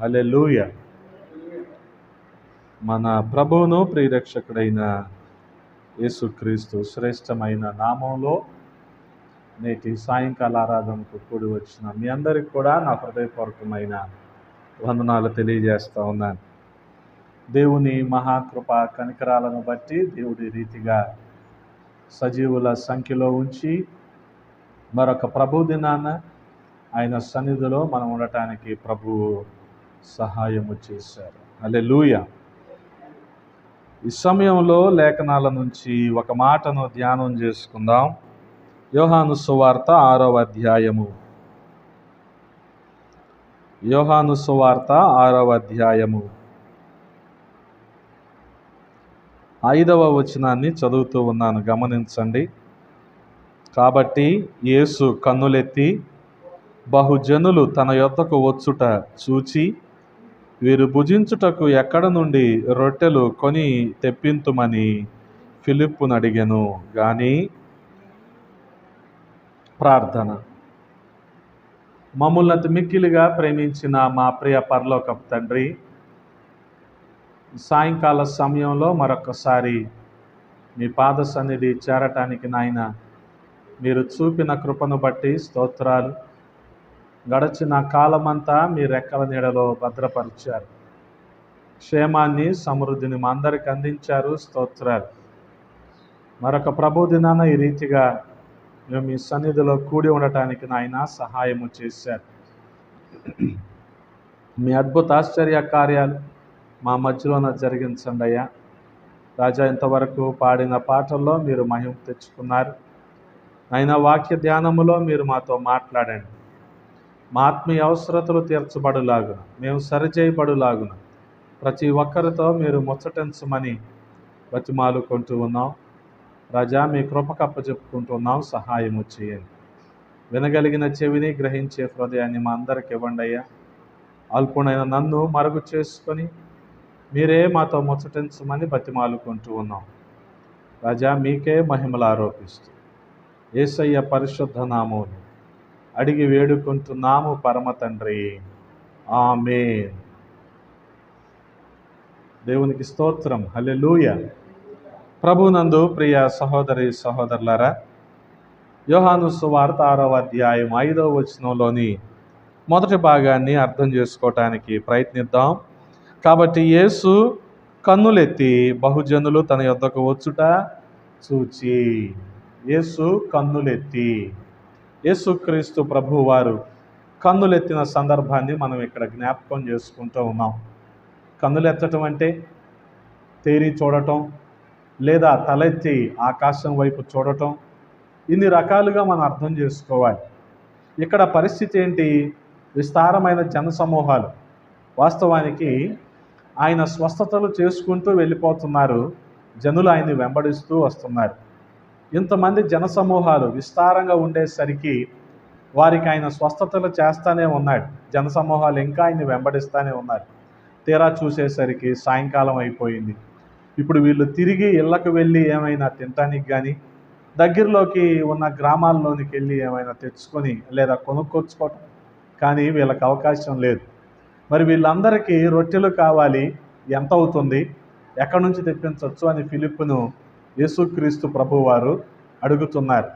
హల్లెలూయ. మన ప్రభువును ప్రియరక్షకుడైన యేసుక్రీస్తు శ్రేష్టమైన నామంలో నేటి సాయంకాల ఆరాధనకు కూడి వచ్చిన మీ అందరికి కూడా నా హృదయపూర్వకమైన వందనాలు తెలియజేస్తూ ఉన్నాను. దేవుని మహాకృప కనికరాలను బట్టి దేవుడి రీతిగా సజీవుల సంఖ్యలో ఉంచి మరొక ప్రభు దినాన ఆయన సన్నిధిలో మనం ఉండటానికి ప్రభువు సహాయము చేశారు. అలెలుయ ఈ సమయంలో లేఖనాల నుంచి ఒక మాటను ధ్యానం చేసుకుందాం. యోహాను సువార్త ఆరవ అధ్యాయము. యోహాను సువార్త ఆరవ అధ్యాయము. ఐదవ వచనాన్ని చదువుతూ ఉన్నాను గమనించండి. కాబట్టి యేసు కన్నులెత్తి బహుజనులు తన యొద్దకు వచ్చుట చూచి వీరు భుజించుటకు ఎక్కడ నుండి రొట్టెలు కొని తెప్పింతుమని ఫిలిప్పును అడిగాను కానీ ప్రార్థన. మమ్మల్ని మిక్కిలిగా ప్రేమించిన మా ప్రియ పరలోకపు తండ్రి సాయంకాల సమయంలో మరొకసారి మీ పాద సన్నిధి చేరటానికి నాయన మీరు చూపిన కృపను బట్టి స్తోత్రాలు. గడచిన కాలమంతా మీ రెక్కల నీడలో భద్రపరిచారు. క్షేమాన్ని సమృద్ధిని మా అందరికి అందించారు. స్తోత్రాలు. మరొక ప్రభు దినాన ఈ రీతిగా మేము మీ సన్నిధిలో కూడి ఉండటానికి నాయన సహాయము చేశారు. మీ అద్భుత ఆశ్చర్య కార్యాలు మా మధ్యలోన జరిగించండి అయ్యా. రాజా ఇంతవరకు పాడిన పాటల్లో మీరు మహిమ తెచ్చుకున్నారు. అయినా వాక్య ధ్యానములో మీరు మాతో మాట్లాడండి. మా ఆత్మీయ అవసరతలు తీర్చబడులాగున మేము సరిచేయబడులాగున. ప్రతి ఒక్కరితో మీరు ముచ్చటించమని బతిమాలుకుంటూ ఉన్నాం. రాజా మీ కృపకప్ప చెప్పుకుంటున్నాం సహాయము చేయండి. వినగలిగిన చెవిని గ్రహించే హృదయాన్ని మా అందరికి ఇవ్వండి అయ్యా. అల్పునైన నన్ను మరుగు చేసుకొని మీరే మాతో ముచ్చటించమని బతిమాలుకుంటూ ఉన్నాం. రాజా మీకే మహిమలు ఆరోపిస్తూ. ఏసయ్య పరిశుద్ధ నామములు. అడిగి వేడుకుంటున్నాము పరమ తండ్రి. ఆమె దేవునికి స్తోత్రం. హలెలూయ ప్రభునందు ప్రియ సహోదరి సహోదరులారా యోహాను సువార్త ఆరవ అధ్యాయం ఐదవ వచనంలోని మొదటి భాగాన్ని అర్థం చేసుకోవటానికి ప్రయత్నిద్దాం. కాబట్టి యేసు కన్నులెత్తి బహుజనులు తన యొద్దకు వచ్చుట చూచి యేసు కన్నులెత్తి యేసుక్రీస్తు ప్రభు వారు కన్నులెత్తిన సందర్భాన్ని మనం ఇక్కడ జ్ఞాపకం చేసుకుంటూ ఉన్నాం. కన్నులెత్తటం అంటే తేరి చూడటం లేదా తలెత్తి ఆకాశం వైపు చూడటం. ఇన్ని రకాలుగా మనం అర్థం చేసుకోవాలి. ఇక్కడ పరిస్థితి ఏంటి? విస్తారమైన జన సమూహాలు. వాస్తవానికి ఆయన స్వస్థతలు చేసుకుంటూ వెళ్ళిపోతున్నారు. జనులు ఆయన్ని వెంబడిస్తూ వస్తున్నారు. ఇంతమంది జనసమూహాలు విస్తారంగా ఉండేసరికి వారికి ఆయన స్వస్థతలు చేస్తానే ఉన్నాడు. జనసమూహాలు ఇంకా ఆయన్ని వెంబడిస్తానే ఉన్నారు. తీరా చూసేసరికి సాయంకాలం అయిపోయింది. ఇప్పుడు వీళ్ళు తిరిగి ఇళ్ళకు వెళ్ళి ఏమైనా తినటానికి కానీ దగ్గరలోకి ఉన్న గ్రామాల్లోనికి వెళ్ళి ఏమైనా తెచ్చుకొని లేదా కొనుక్కొచ్చుకోవటం కానీ వీళ్ళకి అవకాశం లేదు. మరి వీళ్ళందరికీ రొట్టెలు కావాలి. ఎంత అవుతుంది? ఎక్కడి నుంచి తెప్పించవచ్చు అని ఫిలిప్ను యేసుక్రీస్తు ప్రభువారు అడుగుతున్నారు.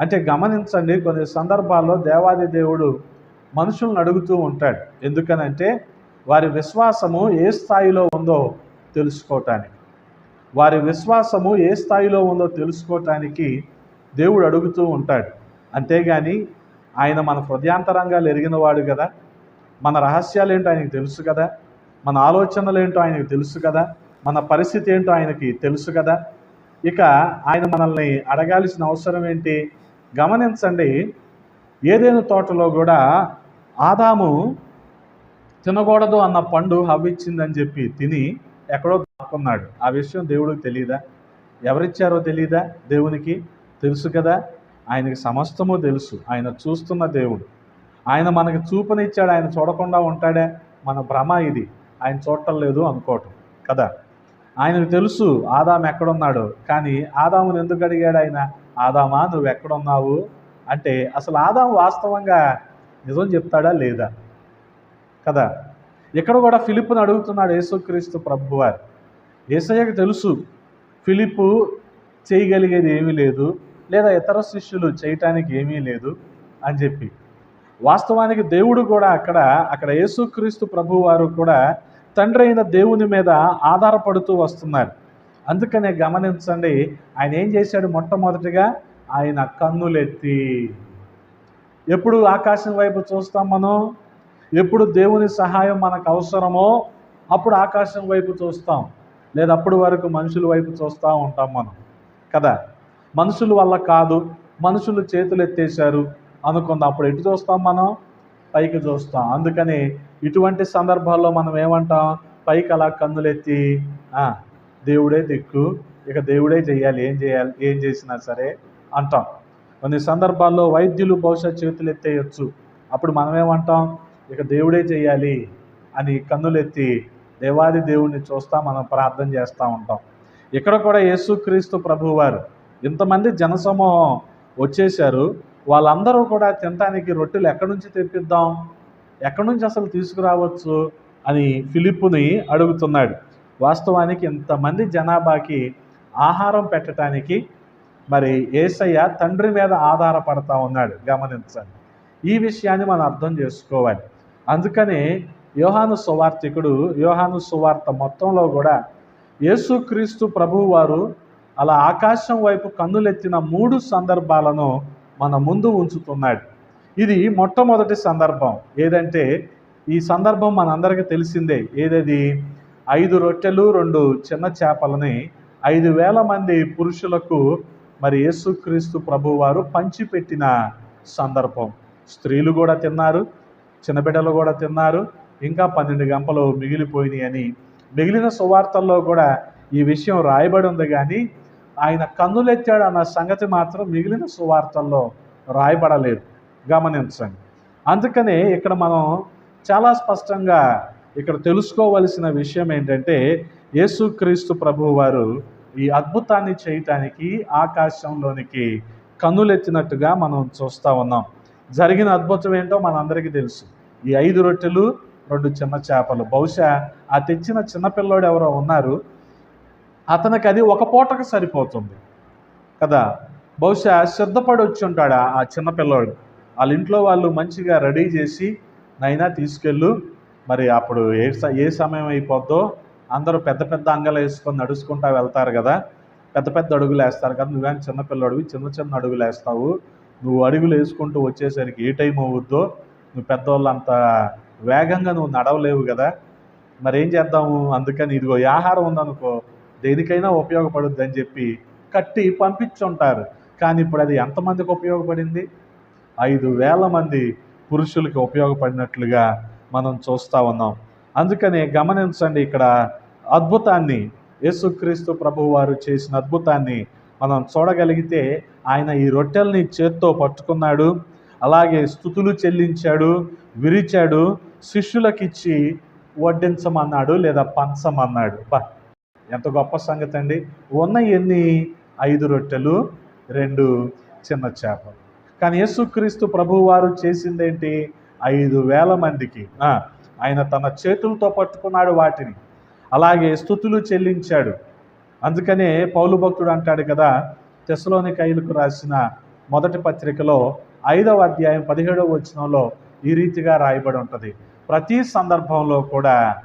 అంటే గమనించండి కొన్ని సందర్భాల్లో దేవాది దేవుడు మనుషులను అడుగుతూ ఉంటాడు. ఎందుకనంటే వారి విశ్వాసము ఏ స్థాయిలో ఉందో తెలుసుకోవటానికి వారి విశ్వాసము ఏ స్థాయిలో ఉందో తెలుసుకోవటానికి దేవుడు అడుగుతూ ఉంటాడు. అంతేగాని ఆయన మన హృదయాంతరంగాలు ఎరిగిన వాడు కదా. మన రహస్యాలు ఏంటో ఆయనకు తెలుసు కదా. మన ఆలోచనలు ఏంటో ఆయనకు తెలుసు కదా. మన పరిస్థితి ఏంటో ఆయనకి తెలుసు కదా. ఇక ఆయన మనల్ని అడగాల్సిన అవసరం ఏంటి? గమనించండి. ఏదైనా తోటలో కూడా ఆదాము తినకూడదు అన్న పండు హవ్విచ్చిందని చెప్పి తిని ఎక్కడో దాక్కున్నాడు. ఆ విషయం దేవుడికి తెలియదా ఎవరిచ్చారో తెలియదా దేవునికి తెలుసు కదా? ఆయనకి సమస్తము తెలుసు. ఆయన చూస్తున్న దేవుడు. ఆయన మనకి చూపునిచ్చాడు. ఆయన చూడకుండా ఉంటాడే? మన భ్రమ ఇది. ఆయన చూడటం లేదు అనుకోవటం కదా? ఆయనకు తెలుసు ఆదాము ఎక్కడున్నాడు? కానీ ఆదాముని ఎందుకు అడిగాడు ఆయన? ఆదామా నువ్వు ఎక్కడున్నావు? అంటే అసలు ఆదాము వాస్తవంగా నిజం చెప్తాడా లేదా? కదా? ఇక్కడ కూడా ఫిలిప్ను అడుగుతున్నాడు యేసుక్రీస్తు ప్రభువారు. ఏసయ్యకు తెలుసు ఫిలిప్పు చేయగలిగేది ఏమీ లేదు లేదా ఇతర శిష్యులు చేయటానికి ఏమీ లేదు అని చెప్పి. వాస్తవానికి దేవుడు కూడా అక్కడ అక్కడ యేసుక్రీస్తు ప్రభు వారు కూడా తండ్రి అయిన దేవుని మీద ఆధారపడుతూ వస్తున్నారు. అందుకనే గమనించండి ఆయన ఏం చేశాడు మొట్టమొదటిగా? ఆయన కన్నులెత్తి. ఎప్పుడు ఆకాశం వైపు చూస్తాం మనం? ఎప్పుడు దేవుని సహాయం మనకు అవసరమో అప్పుడు ఆకాశం వైపు చూస్తాం. లేదా అప్పుడు వరకు మనుషుల వైపు చూస్తూ ఉంటాం మనం. కదా? మనుషుల వల్ల కాదు మనుషులు చేతులు ఎత్తేశారు అనుకుందాం. అప్పుడు ఎటు చూస్తాం మనం? పైకి చూస్తాం. అందుకని ఇటువంటి సందర్భాల్లో మనం ఏమంటాం? పైకి అలా కన్నులెత్తి దేవుడే దిక్కు ఇక దేవుడే చేయాలి ఏం చేయాలి ఏం చేసినా సరే అంటాం. కొన్ని సందర్భాల్లో వైద్యులు బహుశా చేతులు ఎత్తేయచ్చు. అప్పుడు మనమేమంటాం ఇక దేవుడే చేయాలి అని కన్నులెత్తి దేవాది దేవుణ్ణి చూస్తా మనం ప్రార్థన చేస్తూ ఉంటాం. ఇక్కడ కూడా యేసుక్రీస్తు ప్రభువారు ఇంతమంది జనసమూహం వచ్చేసారు వాళ్ళందరూ కూడా తినటానికి రొట్టెలు ఎక్కడి నుంచి తెప్పిద్దాం? ఎక్కడి నుంచి అసలు తీసుకురావచ్చు? అని ఫిలిప్పుని అడుగుతున్నాడు. వాస్తవానికి ఇంతమంది జనాభాకి ఆహారం పెట్టడానికి మరి ఏసయ్య తండ్రి మీద ఆధారపడతా ఉన్నాడు. గమనించండి. ఈ విషయాన్ని మనం అర్థం చేసుకోవాలి. అందుకనే యోహాను సువార్తికుడు యోహాను సువార్త మొత్తంలో కూడా యేసుక్రీస్తు ప్రభువు వారు అలా ఆకాశం వైపు కన్నులెత్తిన మూడు సందర్భాలను మన ముందు ఉంచుతున్నాడు. ఇది మొట్టమొదటి సందర్భం. ఏదంటే ఈ సందర్భం మనందరికీ తెలిసిందే. ఏదది? ఐదు రొట్టెలు రెండు చిన్న చేపలని ఐదు వేల మంది పురుషులకు మరి యేసుక్రీస్తు ప్రభువారు పంచిపెట్టిన సందర్భం. స్త్రీలు కూడా తిన్నారు చిన్నబిడ్డలు కూడా తిన్నారు ఇంకా పన్నెండు గంపలు మిగిలిపోయినాయి అని మిగిలిన సువార్తల్లో కూడా ఈ విషయం రాయబడి ఉంది కానీ ఆయన కన్నులెత్తాడు అన్న సంగతి మాత్రం మిగిలిన సువార్తల్లో రాయబడలేదు. గమనించండి. అందుకనే ఇక్కడ మనం చాలా స్పష్టంగా ఇక్కడ తెలుసుకోవలసిన విషయం ఏంటంటే యేసుక్రీస్తు ప్రభు వారు ఈ అద్భుతాన్ని చేయటానికి ఆకాశంలోనికి కన్నులెత్తినట్టుగా మనం చూస్తూ ఉన్నాం. జరిగిన అద్భుతం ఏంటో మనందరికీ తెలుసు. ఈ ఐదు రొట్టెలు రెండు చిన్న చేపలు. బహుశా ఆ తెచ్చిన చిన్నపిల్లోడు ఎవరో ఉన్నారు. అతనికి అది ఒక పూటకు సరిపోతుంది. కదా? బహుశా సిద్ధపడి వచ్చి ఉంటాడు ఆ- చిన్నపిల్లవాడు వాళ్ళ ఇంట్లో వాళ్ళు మంచిగా రెడీ చేసి నైనా తీసుకెళ్ళు. మరి అప్పుడు ఏ స- ఏ సమయం అయిపోద్దో? అందరూ పెద్ద పెద్ద అంగలు వేసుకొని నడుచుకుంటా వెళ్తారు కదా? పెద్ద పెద్ద అడుగులు వేస్తారు కదా? నువ్వేం చిన్నపిల్లడివి చిన్న చిన్న అడుగులు వేస్తావు. నువ్వు అడుగులు వేసుకుంటూ వచ్చేసరికి ఏ టైం అవుద్దో? నువ్వు పెద్దవాళ్ళు అంత వేగంగా నువ్వు నడవలేవు కదా? మరి ఏం చేద్దాము? అందుకని ఇదిగో ఆహారం ఉందనుకో దేనికైనా ఉపయోగపడుద్ది అని చెప్పి కట్టి పంపించుంటారు. కానీ ఇప్పుడు అది ఎంతమందికి ఉపయోగపడింది? ఐదు వేల మంది పురుషులకి ఉపయోగపడినట్లుగా మనం చూస్తూ ఉన్నాం. అందుకనే గమనించండి ఇక్కడ అద్భుతాన్ని. యేసుక్రీస్తు ప్రభువు వారు చేసిన అద్భుతాన్ని మనం చూడగలిగితే ఆయన ఈ రొట్టెల్ని చేత్తో పట్టుకున్నాడు. అలాగే స్థుతులు చెల్లించాడు విరిచాడు శిష్యులకిచ్చి వడ్డించమన్నాడు లేదా పంచమన్నాడు. బా ఎంత గొప్ప సంగతి అండి. ఉన్న ఎన్ని? ఐదు రొట్టెలు రెండు చిన్న చేపలు. కానీ యేసుక్రీస్తు ప్రభు వారు చేసిందేంటి? ఐదు వేల మందికి. ఆయన తన చేతులతో పట్టుకున్నాడు వాటిని. అలాగే స్థుతులు చెల్లించాడు. అందుకనే పౌలు భక్తుడు అంటాడు కదా తెసలోని కైలుకు రాసిన మొదటి పత్రికలో ఐదవ అధ్యాయం పదిహేడవ వచనంలో ఈ రీతిగా రాయబడి ఉంటుంది. ప్రతి సందర్భంలో కూడా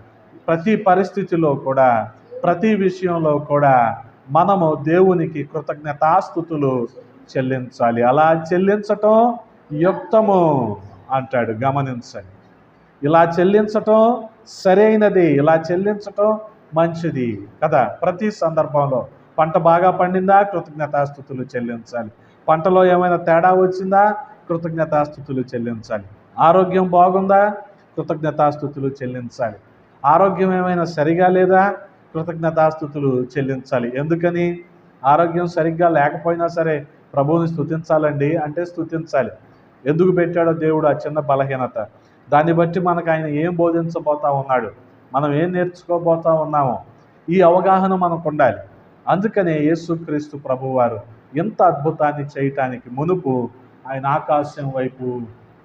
ప్రతి పరిస్థితిలో కూడా ప్రతి విషయంలో కూడా మనము దేవునికి కృతజ్ఞతాస్థుతులు చెల్లించాలి. అలా చెల్లించటం యుక్తము అంటాడు. గమనించండి. ఇలా చెల్లించటం సరైనది ఇలా చెల్లించటం మంచిది కదా? ప్రతి సందర్భంలో పంట బాగా పండిందా? కృతజ్ఞతాస్థుతులు చెల్లించాలి. పంటలో ఏమైనా తేడా వచ్చిందా? కృతజ్ఞతాస్థుతులు చెల్లించాలి. ఆరోగ్యం బాగుందా? కృతజ్ఞతాస్థుతులు చెల్లించాలి. ఆరోగ్యం ఏమైనా సరిగా లేదా? కృతజ్ఞతాస్థుతులు చెల్లించాలి. ఎందుకని? ఆరోగ్యం సరిగ్గా లేకపోయినా సరే ప్రభువుని స్థుతించాలండి అంటే స్థుతించాలి ఎందుకు పెట్టాడో దేవుడు ఆ చిన్న బలహీనత. దాన్ని బట్టి మనకు ఆయన ఏం బోధించబోతా ఉన్నాడు? మనం ఏం నేర్చుకోబోతా ఉన్నామో? ఈ అవగాహన మనకు ఉండాలి. అందుకనే యేసుక్రీస్తు ప్రభువారు ఇంత అద్భుతాన్ని చేయటానికి మునుపు ఆయన ఆకాశం వైపు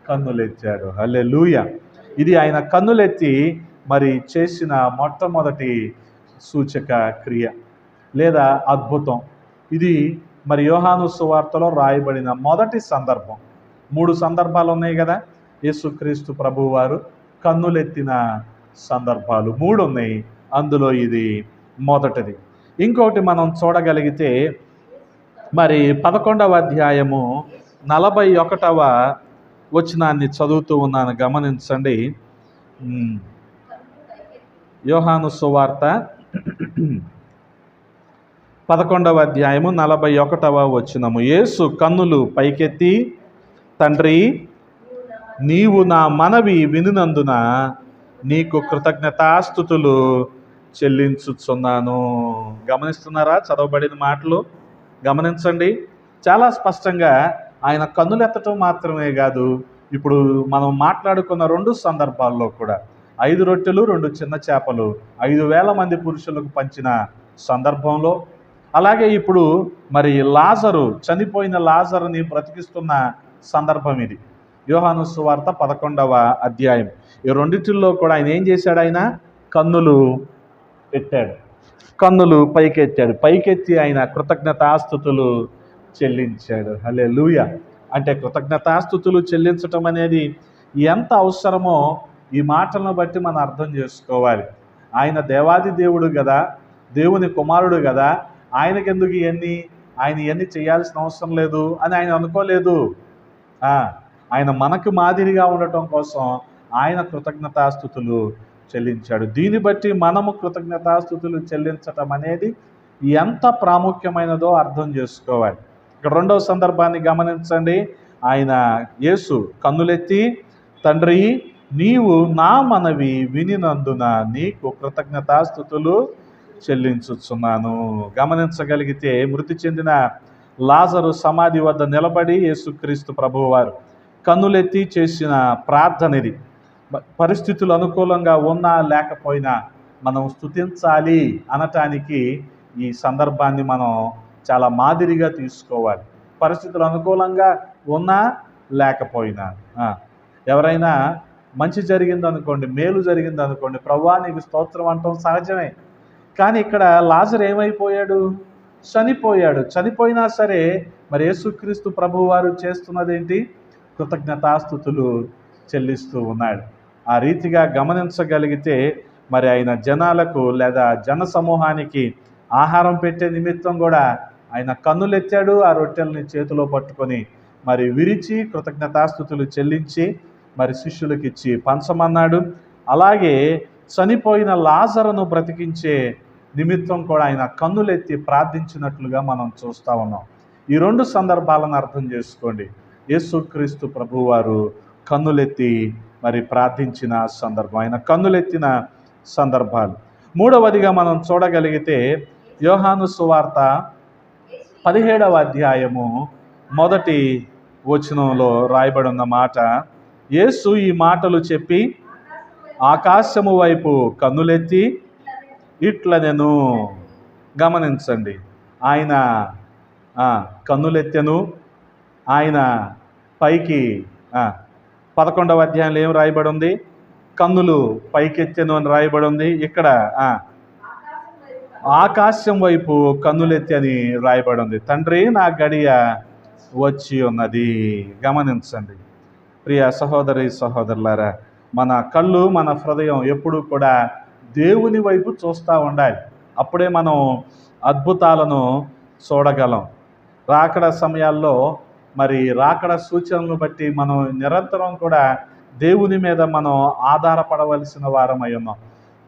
కన్నులెత్తాడు హల్లెలూయా! ఇది ఆయన కన్నులెత్తి మరి చేసిన మొట్టమొదటి సూచక క్రియ లేదా అద్భుతం. ఇది మరి యోహాను సువార్తలో రాయబడిన మొదటి సందర్భం. మూడు సందర్భాలు ఉన్నాయి కదా? యేసుక్రీస్తు ప్రభువారు కన్నులెత్తిన సందర్భాలు మూడు ఉన్నాయి. అందులో ఇది మొదటిది. ఇంకొకటి మనం చూడగలిగితే మరి పదకొండవ అధ్యాయము నలభై ఒకటవ వచనాన్ని చదువుతూ ఉన్నాను. గమనించండి. యోహాను సువార్త పదకొండవ అధ్యాయము నలభై ఒకటవ వచ్చినము యేసు కన్నులు పైకెత్తి తండ్రి నీవు నా మనవి వినినందున నీకు కృతజ్ఞతాస్థుతులు చెల్లించుచున్నాను. గమనిస్తున్నారా చదవబడిన మాటలు? గమనించండి. చాలా స్పష్టంగా ఆయన కన్నులెత్తటం మాత్రమే కాదు ఇప్పుడు మనం మాట్లాడుకున్న రెండు సందర్భాల్లో కూడా. ఐదు రొట్టెలు రెండు చిన్న చేపలు. ఐదు వేల మంది పురుషులకు పంచిన సందర్భంలో అలాగే ఇప్పుడు మరి లాజరు చనిపోయిన లాజరుని బ్రతికిస్తున్న సందర్భం ఇది. యోహాను సువార్త పదకొండవ అధ్యాయం. ఈ రెండింటిల్లో కూడా ఆయన ఏం చేశాడు ఆయన? కన్నులు ఎత్తాడు కన్నులు పైకెత్తాడు. పైకెత్తి ఆయన కృతజ్ఞతాస్థుతులు చెల్లించాడు. హలే లూయ అంటే కృతజ్ఞతాస్థుతులు చెల్లించటం అనేది ఎంత అవసరమో ఈ మాటలను బట్టి మనం అర్థం చేసుకోవాలి. ఆయన దేవాది దేవుడు కదా దేవుని కుమారుడు కదా ఆయనకెందుకు ఇవన్నీ ఆయన ఇవన్నీ చేయాల్సిన అవసరం లేదు అని ఆయన అనుకోలేదు. ఆయన మనకు మాదిరిగా ఉండటం కోసం ఆయన కృతజ్ఞతాస్థుతులు చెల్లించాడు. దీన్ని బట్టి మనము కృతజ్ఞతాస్థుతులు చెల్లించటం అనేది ఎంత ప్రాముఖ్యమైనదో అర్థం చేసుకోవాలి. ఇక్కడ రెండవ సందర్భాన్ని గమనించండి. ఆయన యేసు కన్నులెత్తి తండ్రి నీవు నా మనవి వినినందున నీకు కృతజ్ఞతాస్థుతులు చెల్లించుచున్నాను. గమనించగలిగితే మృతి చెందిన లాజరు సమాధి వద్ద నిలబడి యేసుక్రీస్తు ప్రభువారు కన్నులెత్తి చేసిన ప్రార్థన ఇది. పరిస్థితులు అనుకూలంగా ఉన్నా లేకపోయినా మనం స్తుతించాలి అనటానికి ఈ సందర్భాన్ని మనం చాలా మాదిరిగా తీసుకోవాలి. పరిస్థితులు అనుకూలంగా ఉన్నా లేకపోయినా. ఎవరైనా మంచి జరిగింది అనుకోండి మేలు జరిగింది అనుకోండి ప్రవ్వా నీకు స్తోత్రం అంటాం సహజమే. కానీ ఇక్కడ లాజర్ ఏమైపోయాడు? చనిపోయాడు. చనిపోయినా సరే మరి యేసుక్రీస్తు ప్రభువారు చేస్తున్నదేంటి? కృతజ్ఞతాస్థుతులు చెల్లిస్తూ ఉన్నాడు. ఆ రీతిగా గమనించగలిగితే మరి ఆయన జనాలకు లేదా జన సమూహానికి ఆహారం పెట్టే నిమిత్తం కూడా ఆయన కన్నులెత్తాడు ఆ రొట్టెల్ని చేతిలో పట్టుకొని మరి విరిచి కృతజ్ఞతాస్థుతులు చెల్లించి మరి శిష్యులకు ఇచ్చి పంచమన్నాడు. అలాగే చనిపోయిన లాజరును బ్రతికించే నిమిత్తం కూడా ఆయన కన్నులెత్తి ప్రార్థించినట్లుగా మనం చూస్తా ఉన్నాం. ఈ రెండు సందర్భాలను అర్థం చేసుకోండి. యేసుక్రీస్తు ప్రభువారు కన్నులెత్తి మరి ప్రార్థించిన సందర్భం ఆయన కన్నులెత్తిన సందర్భాలు. మూడవదిగా మనం చూడగలిగితే యోహాను సువార్త పదిహేడవ అధ్యాయము మొదటి వచనంలో రాయబడి ఉన్న మాట యేసు ఈ మాటలు చెప్పి ఆకాశము వైపు కన్నులెత్తి ఇట్ల నేను గమనించండి. ఆయన కన్నులెత్తెను. ఆయన పైకి పదకొండవ అధ్యాయంలో ఏం రాయబడి ఉంది కన్నులు పైకెత్తెను అని రాయబడి ఉంది ఇక్కడ ఆకాశం వైపు కన్నులెత్తి అని రాయబడి ఉంది తండ్రి నా గడియ వచ్చి ఉన్నది. గమనించండి. ప్రియ సహోదరి సహోదరులారా మన కళ్ళు మన హృదయం ఎప్పుడూ కూడా దేవుని వైపు చూస్తూ ఉండాలి. అప్పుడే మనం అద్భుతాలను చూడగలం. రాకడ సమయాల్లో మరి రాకడ సూచనలను బట్టి మనం నిరంతరం కూడా దేవుని మీద మనం ఆధారపడవలసిన వారమై ఉన్నాం.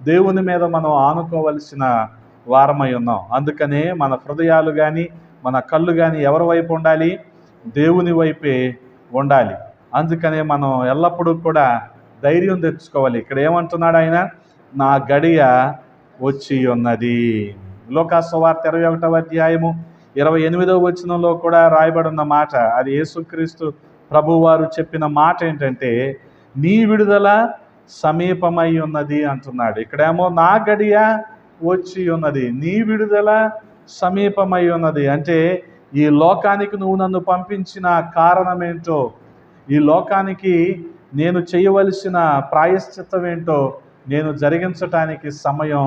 దేవుని మీద మనం ఆనుకోవలసిన వారమై ఉన్నాం. అందుకనే మన హృదయాలు కానీ మన కళ్ళు కానీ ఎవరి వైపు ఉండాలి? దేవుని వైపే ఉండాలి. అందుకనే మనం ఎల్లప్పుడూ కూడా ధైర్యం తెచ్చుకోవాలి. ఇక్కడ ఏమంటున్నాడు ఆయన? నా గడియ వచ్చి ఉన్నది. లోకాసువార్త ఇరవై ఒకటవ అధ్యాయము ఇరవై ఎనిమిదవ వచనంలో కూడా రాయబడి ఉన్న మాట. అది యేసుక్రీస్తు ప్రభువారు చెప్పిన మాట ఏంటంటే నీ విడుదల సమీపమై ఉన్నది అంటున్నాడు. ఇక్కడేమో నా గడియ వచ్చి ఉన్నది. నీ విడుదల సమీపమై ఉన్నది. అంటే ఈ లోకానికి నువ్వు నన్ను పంపించిన కారణమేంటో ఈ లోకానికి నేను చేయవలసిన ప్రాయశ్చిత్తం ఏంటో నేను జరిగించటానికి సమయం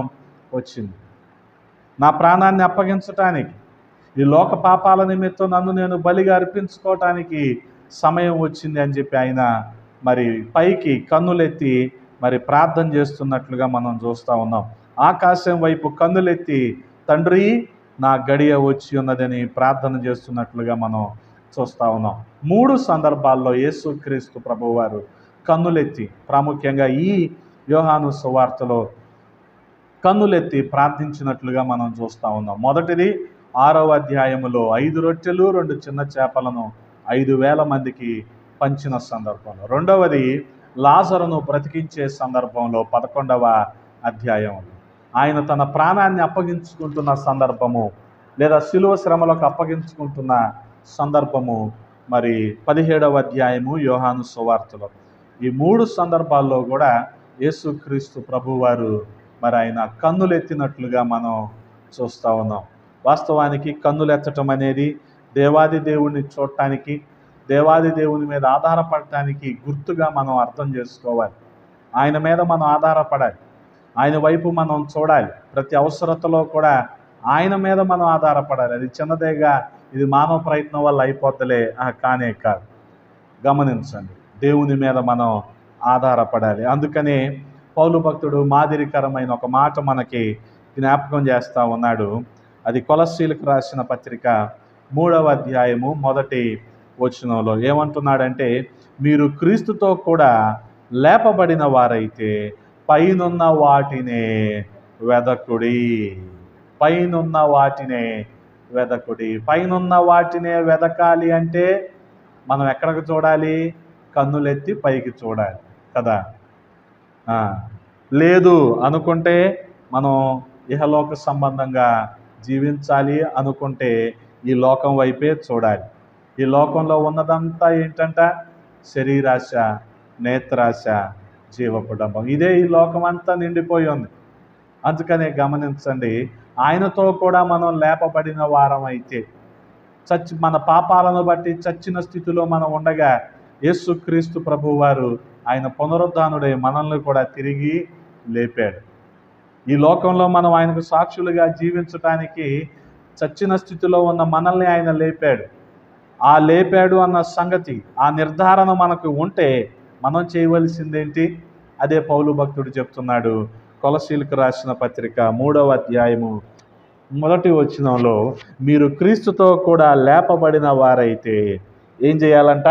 వచ్చింది. నా ప్రాణాన్ని అప్పగించటానికి ఈ లోక పాపాల నిమిత్తం నన్ను నేను బలిగా అర్పించుకోవటానికి సమయం వచ్చింది అని చెప్పి ఆయన మరి పైకి కన్నులెత్తి మరి ప్రార్థన చేస్తున్నట్లుగా మనం చూస్తూ ఉన్నాం. ఆకాశం వైపు కన్నులెత్తి తండ్రి నా గడియ వచ్చి ఉన్నదని ప్రార్థన చేస్తున్నట్లుగా మనం చూస్తూ ఉన్నాం. మూడు సందర్భాల్లో యేసుక్రీస్తు ప్రభువారు కన్నులెత్తి ప్రాముఖ్యంగా ఈ యోహాను సువార్తలో కన్నులెత్తి ప్రార్థించినట్లుగా మనం చూస్తూ ఉన్నాం. మొదటిది ఆరవ అధ్యాయములో ఐదు రొట్టెలు రెండు చిన్న చేపలను ఐదు వేల మందికి పంచిన సందర్భంలో రెండవది లాజరును బ్రతికించే సందర్భంలో పదకొండవ అధ్యాయము ఆయన తన ప్రాణాన్ని అప్పగించుకుంటున్న సందర్భము లేదా శిలువ శ్రమలకు అప్పగించుకుంటున్న సందర్భము మరి పదిహేడవ అధ్యాయము యోహాను సువార్తలో. ఈ మూడు సందర్భాల్లో కూడా యేసుక్రీస్తు ప్రభువారు మరి ఆయన కన్నులెత్తినట్లుగా మనం చూస్తూ ఉన్నాం. వాస్తవానికి కన్నులెత్తటం అనేది దేవాది దేవుణ్ణి చూడటానికి దేవాది దేవుని మీద ఆధారపడటానికి గుర్తుగా మనం అర్థం చేసుకోవాలి. ఆయన మీద మనం ఆధారపడాలి. ఆయన వైపు మనం చూడాలి. ప్రతి అవసరతలో కూడా ఆయన మీద మనం ఆధారపడాలి. అది చిన్నదేగా ఇది మానవ ప్రయత్నం వల్ల అయిపోతలే. కానే కాదు. గమనించండి. దేవుని మీద మనం ఆధారపడాలి. అందుకనే పౌలు భక్తుడు మాదిరికరమైన ఒక మాట మనకి జ్ఞాపకం చేస్తూ ఉన్నాడు. అది కొలస్సీలకు రాసిన పత్రిక మూడవ అధ్యాయము మొదటి వచనంలో ఏమంటున్నాడంటే మీరు క్రీస్తుతో కూడా లేపబడిన వారైతే పైనున్న వాటినే వెదకుడి. పైనున్న వాటినే వెదకుడి. పైనున్న వాటినే వెదకాలి అంటే మనం ఎక్కడికి చూడాలి? కన్నులెత్తి పైకి చూడాలి. కదా? లేదు అనుకుంటే మనం ఇహలోక సంబంధంగా జీవించాలి అనుకుంటే ఈ లోకం వైపే చూడాలి. ఈ లోకంలో ఉన్నదంతా ఏంటంట? శరీరాశ నేత్రాశ జీవపుడంబం ఇదే ఈ లోకం అంతా నిండిపోయి ఉంది. అందుకనే గమనించండి ఆయనతో కూడా మనం లేపబడిన వారం అయితే చచ్చి మన పాపాలను బట్టి చచ్చిన స్థితిలో మనం ఉండగా యేసుక్రీస్తు ప్రభువారు ఆయన పునరుద్ధానుడై మనల్ని కూడా తిరిగి లేపాడు. ఈ లోకంలో మనం ఆయనకు సాక్షులుగా జీవించటానికి చచ్చిన స్థితిలో ఉన్న మనల్ని ఆయన లేపాడు. ఆ లేపాడు అన్న సంగతి ఆ నిర్ధారణ మనకు ఉంటే మనం చేయవలసిందేంటి? అదే పౌలు భక్తుడు చెప్తున్నాడు. కొలసీలకు రాసిన పత్రిక మూడవ అధ్యాయము మొదటి వచనంలో మీరు క్రీస్తుతో కూడా లేపబడిన వారైతే ఏం చేయాలంట?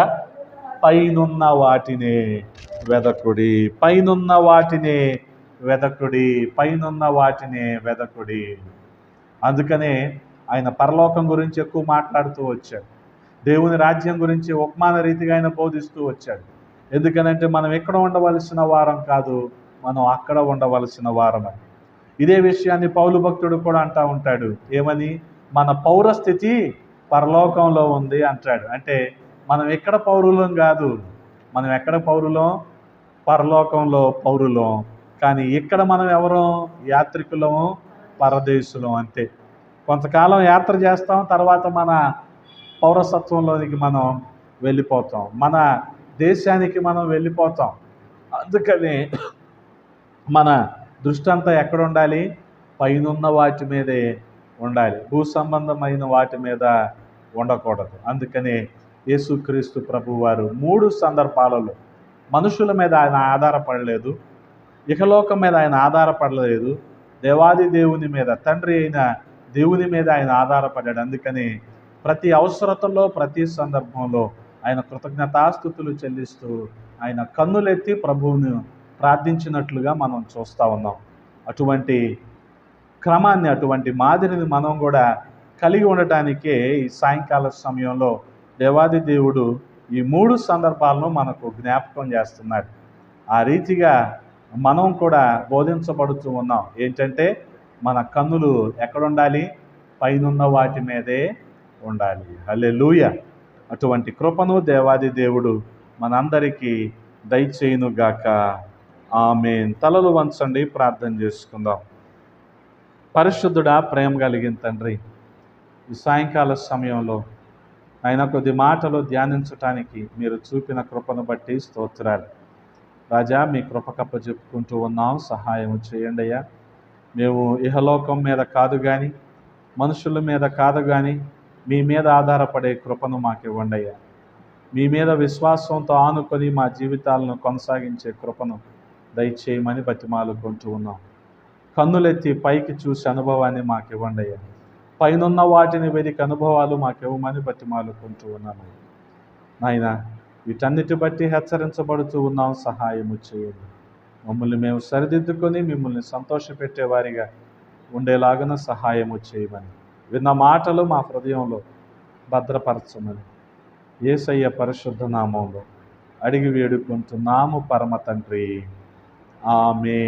పైనున్న వాటినే వెదకుడి పైనున్న వాటినే వెదకుడి పైనున్న వాటినే వెదకుడి. అందుకనే ఆయన పరలోకం గురించి ఎక్కువ మాట్లాడుతూ వచ్చాడు. దేవుని రాజ్యం గురించి ఉపమాన రీతిగా ఆయన బోధిస్తూ వచ్చాడు. ఎందుకనంటే మనం ఎక్కడ ఉండవలసిన వారం కాదు మనం అక్కడ ఉండవలసిన వారమని ఇదే విషయాన్ని పౌలు భక్తుడు కూడా అంటా ఉంటాడు. ఏమని? మన పౌరస్థితి పరలోకంలో ఉంది అంటాడు. అంటే మనం ఎక్కడ పౌరులం కాదు. మనం ఎక్కడ పౌరులం? పరలోకంలో పౌరులం. కానీ ఇక్కడ మనం ఎవరు? యాత్రికులము పరదేశులం అంతే. కొంతకాలం యాత్ర చేస్తాం తర్వాత మన పౌరసత్వంలోనికి మనం వెళ్ళిపోతాం. మన దేశానికి మనం వెళ్ళిపోతాం. అందుకని మన దృష్టి అంతా ఎక్కడ ఉండాలి పైనున్న వాటి మీదే ఉండాలి. భూ సంబంధమైన వాటి మీద ఉండకూడదు. అందుకనే యేసుక్రీస్తు ప్రభు వారు మూడు సందర్భాలలో మనుషుల మీద ఆయన ఆధారపడలేదు ఇహలోకం మీద ఆయన ఆధారపడలేదు దేవాది దేవుని మీద తండ్రి అయిన దేవుని మీద ఆయన ఆధారపడ్డాడు. అందుకని ప్రతి అవసరతలో ప్రతి సందర్భంలో ఆయన కృతజ్ఞతాస్థుతులు చెల్లిస్తూ ఆయన కన్నులెత్తి ప్రభువును ప్రార్థించినట్లుగా మనం చూస్తూ ఉన్నాం. అటువంటి క్రమాన్ని అటువంటి మాదిరిని మనం కూడా కలిగి ఉండటానికే ఈ సాయంకాల సమయంలో దేవాది దేవుడు ఈ మూడు సందర్భాలను మనకు జ్ఞాపకం చేస్తున్నాడు. ఆ రీతిగా మనం కూడా బోధించబడుతూ ఉన్నాం. ఏంటంటే మన కన్నులు ఎక్కడ ఉండాలి పైనున్న వాటి మీదే ఉండాలి. హల్లెలూయ! అటువంటి కృపను దేవాది దేవుడు మనందరికీ దయచేయునుగాక. ఆమె తలలు వంచండి ప్రార్థన చేసుకుందాం. పరిశుద్ధుడా ప్రేమ కలిగిన తండ్రి ఈ సాయంకాల సమయంలో ఆయన కొద్ది మాటలు ధ్యానించటానికి మీరు చూపిన కృపను బట్టి స్తోత్రాలు. రాజా మీ కృపకప్ప చెప్పుకుంటూ ఉన్నాం. సహాయం చేయండి అయ్యా. మేము ఇహలోకం మీద కాదు కానీ మనుషుల మీద కాదు కానీ మీ మీద ఆధారపడే కృపను మాకు ఇవ్వండి అయ్యా. మీ మీద విశ్వాసంతో ఆనుకొని మా జీవితాలను కొనసాగించే కృపను దయచేయమని బతిమాలుకుంటూ ఉన్నాం. కన్నులెత్తి పైకి చూసి అనుభవాన్ని మాకు ఇవ్వండి అయ్యా పైనున్న వాటిని వెదికి అనుభవాలు మాకు ఇవ్వమని బతిమాలుకుంటూ ఉన్నాము నాయన వీటన్నిటి బట్టి హెచ్చరించబడుతూ ఉన్నాం. సహాయము చేయండి. మమ్మల్ని మేము సరిదిద్దుకొని మిమ్మల్ని సంతోషపెట్టేవారిగా ఉండేలాగున సహాయము చేయమని. విన్న మాటలు మా హృదయంలో భద్రపరచమని. ఏసయ్య పరిశుద్ధ నామంలో అడిగి వేడుకుంటున్నాము పరమ తండ్రి. ఆమె